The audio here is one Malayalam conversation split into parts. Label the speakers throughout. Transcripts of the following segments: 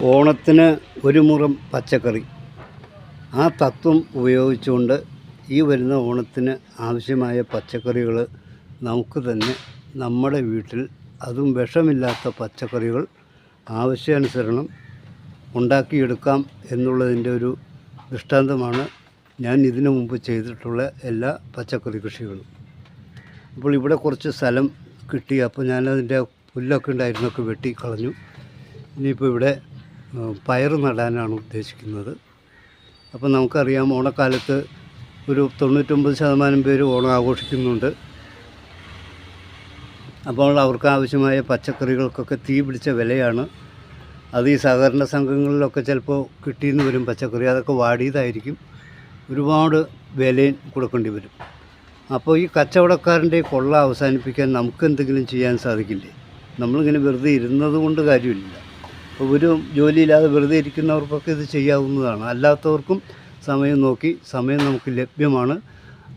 Speaker 1: ഓണത്തിന് ഒരു മുറം പച്ചക്കറി. ആ തത്വം ഉപയോഗിച്ചുകൊണ്ട് ഈ വരുന്ന ഓണത്തിന് ആവശ്യമായ പച്ചക്കറികൾ നമുക്ക് തന്നെ നമ്മുടെ വീട്ടിൽ അതും വിഷമില്ലാത്ത പച്ചക്കറികൾ ആവശ്യാനുസരണം ഉണ്ടാക്കിയെടുക്കാം എന്നുള്ളതിന്റെ ഒരു ദൃഷ്ടാന്തമാണ് ഞാൻ ഇതിനു മുമ്പ് ചെയ്തിട്ടുള്ള എല്ലാ പച്ചക്കറി കൃഷികളും. അപ്പോൾ ഇവിടെ കുറച്ച് സ്ഥലം കിട്ടി. അപ്പോൾ ഞാനതിന്റെ പുല്ലൊക്കെ ഉണ്ടായിരുന്നൊക്കെ വെട്ടി കളഞ്ഞു. ഇനിയിപ്പോൾ ഇവിടെ പയറ് നടാനാണ് ഉദ്ദേശിക്കുന്നത്. അപ്പോൾ നമുക്കറിയാം ഓണക്കാലത്ത് ഒരു തൊണ്ണൂറ്റൊമ്പത് ശതമാനം പേര് ഓണം ആഘോഷിക്കുന്നുണ്ട്. അപ്പോൾ അവർക്ക് ആവശ്യമായ പച്ചക്കറികൾക്കൊക്കെ തീ പിടിച്ച വിലയാണ്. അത് ഈ സഹകരണ സംഘങ്ങളിലൊക്കെ ചിലപ്പോൾ കിട്ടിയെന്ന് വരും പച്ചക്കറി അതൊക്കെ വാടിയതായിരിക്കും. ഒരുപാട് വിലയും കൊടുക്കേണ്ടി വരും. അപ്പോൾ ഈ കച്ചവടക്കാരന്റെ കൊള്ള അവസാനിപ്പിക്കാൻ നമുക്കെന്തെങ്കിലും ചെയ്യാൻ സാധിക്കില്ലേ? നമ്മളിങ്ങനെ വെറുതെ ഇരുന്നത് കൊണ്ട് കാര്യമില്ല. ഒരു ജോലിയില്ലാതെ വെറുതെ ഇരിക്കുന്നവർക്കൊക്കെ ഇത് ചെയ്യാവുന്നതാണ്. അല്ലാത്തവർക്കും സമയം നോക്കി സമയം നമുക്ക് ലഭ്യമാണ്.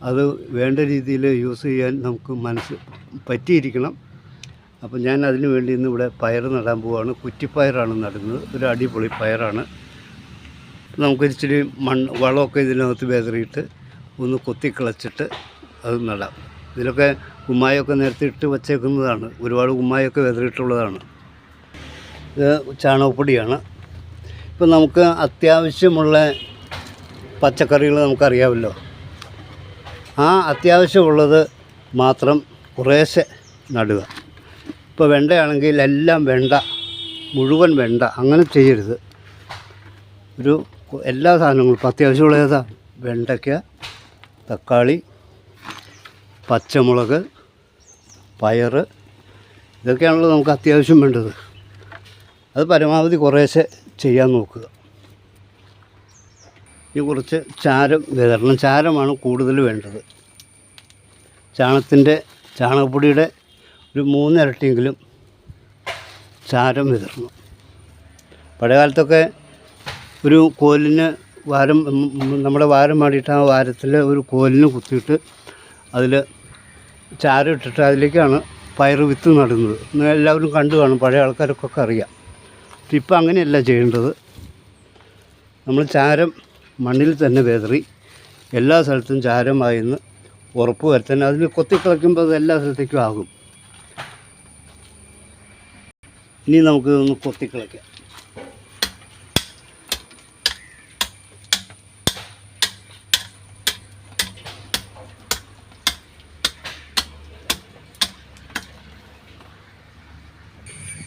Speaker 1: അത് വേണ്ട രീതിയിൽ യൂസ് ചെയ്യാൻ നമുക്ക് മനസ്സ് പറ്റിയിരിക്കണം. അപ്പോൾ ഞാൻ അതിനു വേണ്ടി ഇന്ന് ഇവിടെ പയർ നടാൻ പോവുകയാണ് കുറ്റിപ്പയറാണ് നടുന്നത്. ഒരു അടിപൊളി പയറാണ്. നമുക്കൊരിച്ചിരി മണ്ണ് വളമൊക്കെ ഇതിനകത്ത് വിതറിയിട്ട് ഒന്ന് കൊത്തിക്കിളച്ചിട്ട് അത് നടാം. ഇതിലൊക്കെ കുമ്മായൊക്കെ നേരത്തെ ഇട്ട് വച്ചേക്കുന്നതാണ്. ഒരുപാട് കുമ്മായൊക്കെ വിതറിയിട്ടുള്ളതാണ് ഇത് ചാണകപ്പൊടിയാണ്. ഇപ്പം നമുക്ക് അത്യാവശ്യമുള്ള പച്ചക്കറികൾ നമുക്കറിയാമല്ലോ. ആ അത്യാവശ്യമുള്ളത് മാത്രം കുറേശ്ശെ നടുക. ഇപ്പോൾ വെണ്ടയാണെങ്കിൽ എല്ലാം വെണ്ട മുഴുവൻ വെണ്ട അങ്ങനെ ചെയ്യരുത്. ഒരു എല്ലാ സാധനങ്ങളും ഇപ്പോൾ അത്യാവശ്യമുള്ള ഏതാ? വെണ്ടയ്ക്ക തക്കാളി പച്ചമുളക് പയറ് ഇതൊക്കെയാണല്ലോ നമുക്ക് അത്യാവശ്യം വേണ്ടത്. അത് പരമാവധി കുറേശ്ശെ ചെയ്യാൻ നോക്കുക. ഇനി കുറച്ച് ചാരം വിതരണം ചാരമാണ് കൂടുതൽ വേണ്ടത്. ചാണത്തിന്റെ ചാണകപ്പൊടിയുടെ ഒരു മൂന്നിരട്ടിയെങ്കിലും ചാരം വിതരണം. പഴയ കാലത്തൊക്കെ ഒരു കോലിന് വാരം നമ്മുടെ വാരം മാടിയിട്ട് ആ വാരത്തിൽ ഒരു കോലിന് കുത്തിയിട്ട് അതിൽ ചാരം ഇട്ടിട്ട് അതിലേക്കാണ് പയറ് വിത്ത് നടുന്നത്. എല്ലാവരും കണ്ടു കാണും പഴയ ആൾക്കാർക്കൊക്കെ അറിയാം. ഇപ്പം അങ്ങനെയല്ല ചെയ്യേണ്ടത്. നമ്മൾ ചാരം മണ്ണിൽ തന്നെ വേതറി എല്ലാ സ്ഥലത്തും ചാരമായെന്ന് ഉറപ്പ് വരുത്താൻ അതിന് കൊത്തിക്കിളയ്ക്കുമ്പോൾ അത് എല്ലാ സ്ഥലത്തേക്കും ആകും. ഇനി നമുക്ക് ഒന്ന് കൊത്തിക്കിളയ്ക്കാം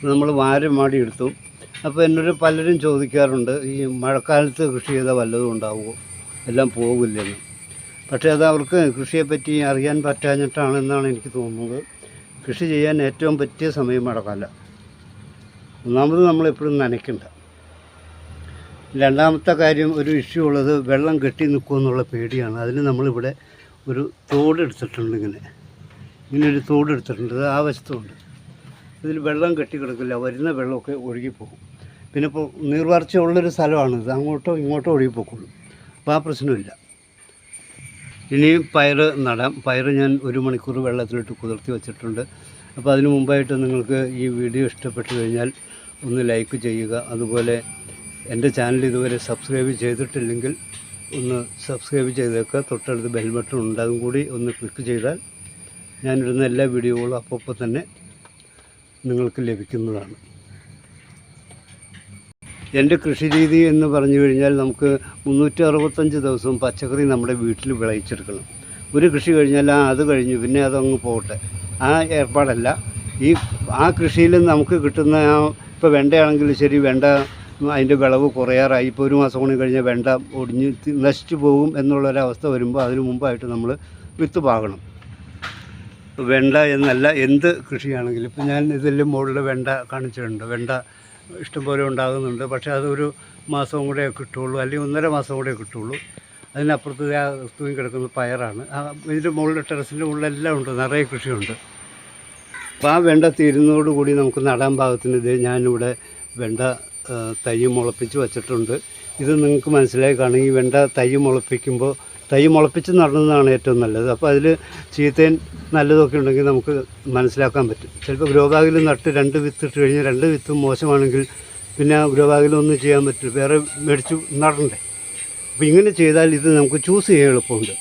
Speaker 1: നമ്മൾ വാരം മാടി എടുത്തു. അപ്പോൾ എന്നോട് പലരും ചോദിക്കാറുണ്ട് ഈ മഴക്കാലത്ത് കൃഷി ചെയ്താൽ വല്ലതും ഉണ്ടാവുമോ? എല്ലാം പോകില്ലെന്ന് പക്ഷേ അത് അവർക്ക് കൃഷിയെപ്പറ്റി അറിയാൻ പറ്റാഞ്ഞിട്ടാണെന്നാണ് എനിക്ക് തോന്നുന്നത്. കൃഷി ചെയ്യാൻ ഏറ്റവും പറ്റിയ സമയം മഴക്കാലം. ഒന്നാമത് നമ്മളെപ്പോഴും നനയ്ക്കണ്ട. രണ്ടാമത്തെ കാര്യം ഒരു ഇഷ്യൂ ഉള്ളത് വെള്ളം കെട്ടി നിൽക്കുമെന്നുള്ള പേടിയാണ്. അതിന് നമ്മളിവിടെ ഒരു തോട് എടുത്തിട്ടുണ്ട് ഇങ്ങനെ. ഇങ്ങനെ ഒരു തോട് എടുത്തിട്ടുണ്ട്. അത് ആ വശത്തുണ്ട്. ഇതിൽ വെള്ളം കെട്ടി കിടക്കില്ല. വരുന്ന വെള്ളമൊക്കെ ഒഴുകിപ്പോകും പിന്നെ ഇപ്പോൾ നീർവാർച്ച ഉള്ളൊരു സ്ഥലമാണ്. ഇത് അങ്ങോട്ടോ ഇങ്ങോട്ടോ ഒഴുകിപ്പോക്കുള്ളൂ അപ്പോൾ ആ പ്രശ്നമില്ല. ഇനി പയർ നടാം. പയർ ഞാൻ ഒരു മണിക്കൂർ വെള്ളത്തിലിട്ട് കുതിർത്തി വെച്ചിട്ടുണ്ട്. അപ്പോൾ അതിന് മുമ്പായിട്ട് നിങ്ങൾക്ക് ഈ വീഡിയോ ഇഷ്ടപ്പെട്ടു കഴിഞ്ഞാൽ ഒന്ന് ലൈക്ക് ചെയ്യുക. അതുപോലെ എന്റെ ചാനൽ ഇതുവരെ സബ്സ്ക്രൈബ് ചെയ്തിട്ടില്ലെങ്കിൽ ഒന്ന് സബ്സ്ക്രൈബ് ചെയ്തേക്കുക. തൊട്ടടുത്ത് ബെൽ ബട്ടൺ ഉണ്ട്. അതും കൂടി ഒന്ന് ക്ലിക്ക് ചെയ്താൽ ഞാനിടുന്ന എല്ലാ വീഡിയോകളും അപ്പോൾ തന്നെ നിങ്ങൾക്ക് ലഭിക്കുന്നതാണ്. എന്റെ കൃഷി രീതി എന്ന് പറഞ്ഞു കഴിഞ്ഞാൽ നമുക്ക് മുന്നൂറ്റി അറുപത്തഞ്ച് ദിവസവും പച്ചക്കറി നമ്മുടെ വീട്ടിൽ വിളയിച്ചെടുക്കണം. ഒരു കൃഷി കഴിഞ്ഞാൽ ആ അത് കഴിഞ്ഞു പിന്നെ അതങ്ങ് പോകട്ടെ. ആ ഏർപ്പാടല്ല. ഈ ആ കൃഷിയിൽ നമുക്ക് കിട്ടുന്ന ആ ഇപ്പോൾ വെണ്ടയാണെങ്കിൽ ശരി വെണ്ട അതിന്റെ വിളവ് കുറയാറായി. ഇപ്പോൾ ഒരു മാസം കൂടി കഴിഞ്ഞാൽ വെണ്ട ഒടിഞ്ഞ് നശിച്ചു പോകും എന്നുള്ളൊരവസ്ഥ വരുമ്പോൾ അതിന് മുമ്പായിട്ട് നമ്മൾ വിത്ത് പാകണം. വെണ്ട എന്നല്ല എന്ത് കൃഷിയാണെങ്കിലും. ഇപ്പം ഞാൻ ഇതിൽ മുകളിൽ വെണ്ട കാണിച്ചിട്ടുണ്ട്. വെണ്ട ഇഷ്ടംപോലെ ഉണ്ടാകുന്നുണ്ട്. പക്ഷേ അതൊരു മാസം കൂടെ കിട്ടുള്ളൂ അല്ലെങ്കിൽ ഒന്നര മാസം കൂടെ കിട്ടുള്ളൂ അതിനപ്പുറത്ത് ആ തൂങ്ങി കിടക്കുന്ന പയറാണ്. ഇതിന്റെ മുകളിൽ ടെറസിന്റെ മുകളിലെല്ലാം ഉണ്ട്. നിറയെ കൃഷിയുണ്ട്. അപ്പോൾ ആ വെണ്ട തീരുന്നതോടുകൂടി നമുക്ക് നടാൻ പാകത്തിന് ഇത് ഞാനിവിടെ വെണ്ട തൈ മുളപ്പിച്ച് വച്ചിട്ടുണ്ട്. ഇത് നിങ്ങൾക്ക് മനസ്സിലായി കാണും. ഈ വെണ്ട തൈ മുളപ്പിക്കുമ്പോൾ തൈ മുളപ്പിച്ച് നടുന്നതാണ് ഏറ്റവും നല്ലത്. അപ്പോൾ അതിൽ ചീത്തയും നല്ലതൊക്കെ ഉണ്ടെങ്കിൽ നമുക്ക് മനസ്സിലാക്കാൻ പറ്റും. ചിലപ്പോൾ ഗ്രോ ബാഗിൽ നട്ട് രണ്ട് വിത്ത് ഇട്ട് കഴിഞ്ഞാൽ രണ്ട് വിത്തും മോശമാണെങ്കിൽ പിന്നെ ഗ്രഹബാഗിലൊന്നും ചെയ്യാൻ പറ്റില്ല. വേറെ മേടിച്ച് നടണ്ടേ. അപ്പോൾ ഇങ്ങനെ ചെയ്താൽ ഇത് നമുക്ക് ചൂസ് ചെയ്യാൻ എളുപ്പമുണ്ട്.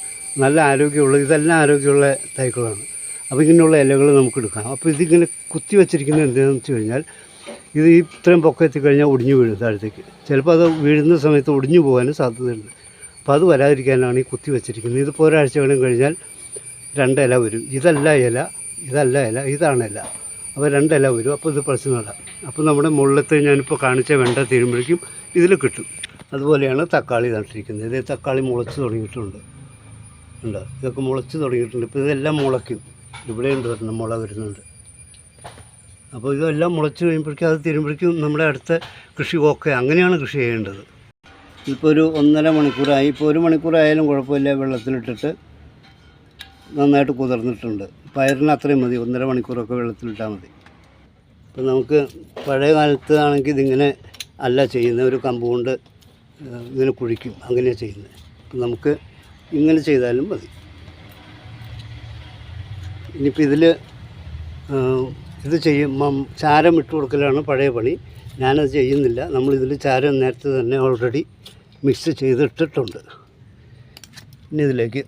Speaker 1: നല്ല ആരോഗ്യമുള്ള ഇതെല്ലാം ആരോഗ്യമുള്ള തൈകളാണ്. അപ്പോൾ ഇങ്ങനെയുള്ള ഇലകൾ നമുക്ക് എടുക്കാം. അപ്പോൾ ഇതിങ്ങനെ കുത്തി വെച്ചിരിക്കുന്നത് എന്താണെന്ന് വെച്ച് കഴിഞ്ഞാൽ ഇത് ഇത്രയും പൊക്കം എത്തിക്കഴിഞ്ഞാൽ ഒടിഞ്ഞു വീഴും താഴത്തേക്ക്. ചിലപ്പോൾ അത് വീഴുന്ന സമയത്ത് ഒടിഞ്ഞു പോകാനും സാധ്യതയുണ്ട്. അപ്പോൾ അത് വരാതിരിക്കാനാണ് ഈ കുത്തി വെച്ചിരിക്കുന്നത്. ഇതിപ്പോൾ ഒരാഴ്ച വേണം കഴിഞ്ഞാൽ രണ്ട് ഇല വരും. ഇതല്ല ഇല ഇതല്ല ഇല ഇതാണ് ഇല. അപ്പോൾ രണ്ട് ഇല വരും. അപ്പോൾ ഇത് പറിച്ച് നടാം. അപ്പോൾ നമ്മുടെ മുകളിലത്തെ ഞാനിപ്പോൾ കാണിച്ച വെണ്ട തീരുമ്പോഴേക്കും ഇതിൽ കിട്ടും. അതുപോലെയാണ് തക്കാളി നട്ടിരിക്കുന്നത്. ഇത് തക്കാളി മുളച്ച് തുടങ്ങിയിട്ടുണ്ട്. ഉണ്ട് ഇതൊക്കെ മുളച്ച് തുടങ്ങിയിട്ടുണ്ട്. ഇപ്പോൾ ഇതെല്ലാം മുളയ്ക്കും. ഇവിടെയുണ്ട് വരുന്ന മുള വരുന്നുണ്ട്. അപ്പോൾ ഇതെല്ലാം മുളച്ച് കഴിയുമ്പോഴേക്കും അത് തീരുമ്പോഴേക്കും നമ്മുടെ അടുത്ത കൃഷി ഓക്കെ. അങ്ങനെയാണ് കൃഷി ചെയ്യേണ്ടത്. ഇപ്പോൾ ഒരു ഒന്നര മണിക്കൂറായി. ഇപ്പോൾ ഒരു മണിക്കൂറായാലും കുഴപ്പമില്ല. വെള്ളത്തിലിട്ടിട്ട് നന്നായിട്ട് കുതിർന്നിട്ടുണ്ട്. പയറിന് അത്രയും മതി. ഒന്നര മണിക്കൂറൊക്കെ വെള്ളത്തിലിട്ടാൽ മതി. ഇപ്പം നമുക്ക് പഴയ കാലത്ത് ആണെങ്കിൽ ഇതിങ്ങനെ അല്ല ചെയ്യുന്നത്. ഒരു കമ്പ് കൊണ്ട് ഇങ്ങനെ കുഴിക്കും. അങ്ങനെയാണ് ചെയ്യുന്നത്. അപ്പം നമുക്ക് ഇങ്ങനെ ചെയ്താലും മതി. ഇനിയിപ്പോൾ ഇതിൽ ഇത് ചെയ്യും. ചാരം ഇട്ട് കൊടുക്കലാണ് പഴയ പണി. ഞാനത് ചെയ്യുന്നില്ല. നമ്മളിതിൽ ചാരം നേരത്തെ തന്നെ ഓൾറെഡി മിക്സ് ചെയ്തിട്ടിട്ടുണ്ട്. ഇനി ഇതിലേക്ക്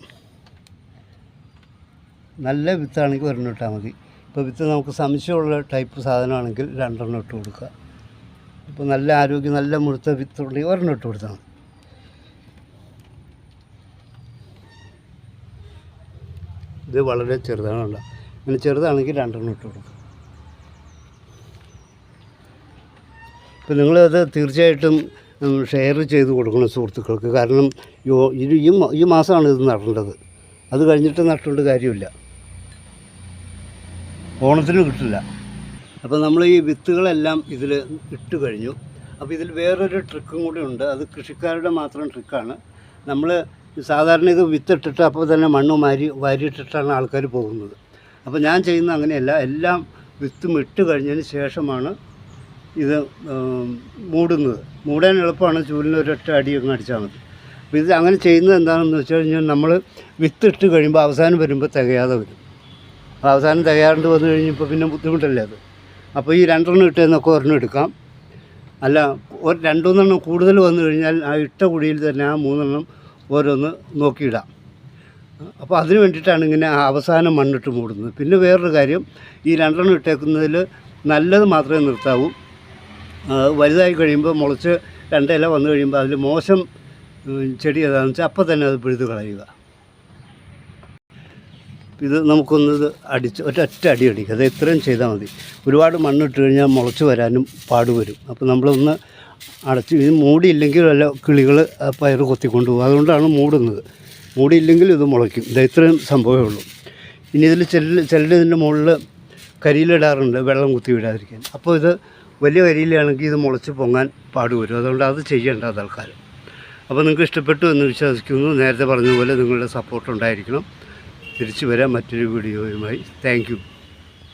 Speaker 1: നല്ല വിത്താണെങ്കിൽ ഒരെണ്ണം ഇട്ടാൽ മതി. ഇപ്പോൾ വിത്ത് നമുക്ക് സംശയമുള്ള ടൈപ്പ് സാധനമാണെങ്കിൽ രണ്ടെണ്ണം ഇട്ട് കൊടുക്കുക. ഇപ്പോൾ നല്ല ആരോഗ്യം നല്ല മുഴുത്ത വിത്തുണ്ടെങ്കിൽ ഒരെണ്ണം ഇട്ട് കൊടുത്താൽ മതി. ഇത് വളരെ ചെറുതാണല്ലോ. ഇങ്ങനെ ചെറുതാണെങ്കിൽ രണ്ടെണ്ണം ഇട്ട് കൊടുക്കുക. ഇപ്പം നിങ്ങളത് തീർച്ചയായിട്ടും ഷെയർ ചെയ്ത് കൊടുക്കണം സുഹൃത്തുക്കൾക്ക്. കാരണം യോ ഇത് ഈ ഈ മാസമാണ് ഇത് നടേണ്ടത്. അത് കഴിഞ്ഞിട്ട് നട്ടുകൊണ്ട് കാര്യമില്ല. ഓണത്തിന് കിട്ടില്ല. അപ്പോൾ നമ്മൾ ഈ വിത്തുകളെല്ലാം ഇതിൽ ഇട്ട് കഴിഞ്ഞു. അപ്പോൾ ഇതിൽ വേറൊരു ട്രിക്കും കൂടി ഉണ്ട്. അത് കൃഷിക്കാരുടെ മാത്രം ട്രിക്കാണ്. നമ്മൾ സാധാരണ ഇത് വിത്തിട്ടിട്ട് അപ്പോൾ തന്നെ മണ്ണ് മാരി വാരിയിട്ടിട്ടാണ് ആൾക്കാർ പോകുന്നത്. അപ്പോൾ ഞാൻ ചെയ്യുന്ന അങ്ങനെയല്ല. എല്ലാം വിത്തും ഇട്ട് കഴിഞ്ഞതിന് ശേഷമാണ് ഇത് മൂടുന്നത്. മൂടാൻ എളുപ്പമാണ് ചൂലിന് ഒരൊറ്റ അങ്ങ് അടിച്ചാൽ മതി. അപ്പോൾ ഇത് അങ്ങനെ ചെയ്യുന്നത് എന്താണെന്ന് വെച്ച് കഴിഞ്ഞാൽ നമ്മൾ വിത്തിട്ട് കഴിയുമ്പോൾ അവസാനം വരുമ്പോൾ തികയാതെ വരും. അപ്പോൾ അവസാനം തികയാണ്ട് വന്നു കഴിഞ്ഞപ്പോൾ പിന്നെ ബുദ്ധിമുട്ടല്ലേ അത്? അപ്പോൾ ഈ രണ്ടെണ്ണം ഇട്ടേന്നൊക്കെ ഒരെണ്ണം എടുക്കാം. അല്ല ഒരു രണ്ടുമൂന്നെണ്ണം കൂടുതൽ വന്നു കഴിഞ്ഞാൽ ആ ഇട്ട കുഴിയിൽ തന്നെ ആ മൂന്നെണ്ണം ഓരോന്ന് നോക്കിയിടാം. അപ്പോൾ അതിന് വേണ്ടിയിട്ടാണ് ഇങ്ങനെ അവസാനം മണ്ണിട്ട് മൂടുന്നത്. പിന്നെ വേറൊരു കാര്യം ഈ രണ്ടെണ്ണം ഇട്ടേക്കുന്നതിൽ നല്ലത് മാത്രമേ നിർത്താവൂ. വലുതായി കഴിയുമ്പോൾ മുളച്ച് രണ്ടില വന്നു കഴിയുമ്പോൾ അതിൽ മോശം ചെടി ഏതാണെന്ന് വെച്ചാൽ അപ്പം തന്നെ അത് പിഴുത് കളയുക. ഇത് നമുക്കൊന്ന് ഇത് അടിച്ച് ഒറ്റ അടി അടിക്കുക അത് ഇത്രയും ചെയ്താൽ മതി. ഒരുപാട് മണ്ണിട്ട് കഴിഞ്ഞാൽ മുളച്ച് വരാനും പാട് വരും. അപ്പോൾ നമ്മളൊന്ന് അടച്ച് ഇത് മൂടിയില്ലെങ്കിൽ വല്ല കിളികൾ പയർ കൊത്തിക്കൊണ്ട് പോകും. അതുകൊണ്ടാണ് മൂടുന്നത്. മൂടിയില്ലെങ്കിൽ ഇത് മുളയ്ക്കും. ഇത് ഇത്രയും സംഭവമേ ഉള്ളൂ. ഇനി ഇതിൽ ചില ചിലരിതിന്റെ മുകളിൽ കരിയിലിടാറുണ്ട് വെള്ളം കുത്തി വിടാതിരിക്കാൻ. അപ്പോൾ ഇത് വലിയ കരിയിലാണെങ്കിൽ ഇത് മുളച്ച് പൊങ്ങാൻ പാടുവരും. അതുകൊണ്ട് അത് ചെയ്യേണ്ട തൽക്കാലം അപ്പോൾ നിങ്ങൾക്ക് ഇഷ്ടപ്പെട്ടു എന്ന് വിശ്വസിക്കുന്നു. നേരത്തെ പറഞ്ഞതുപോലെ നിങ്ങളുടെ സപ്പോർട്ട് ഉണ്ടായിരിക്കണം. തിരിച്ചു വരാം മറ്റൊരു വീഡിയോയുമായി. താങ്ക്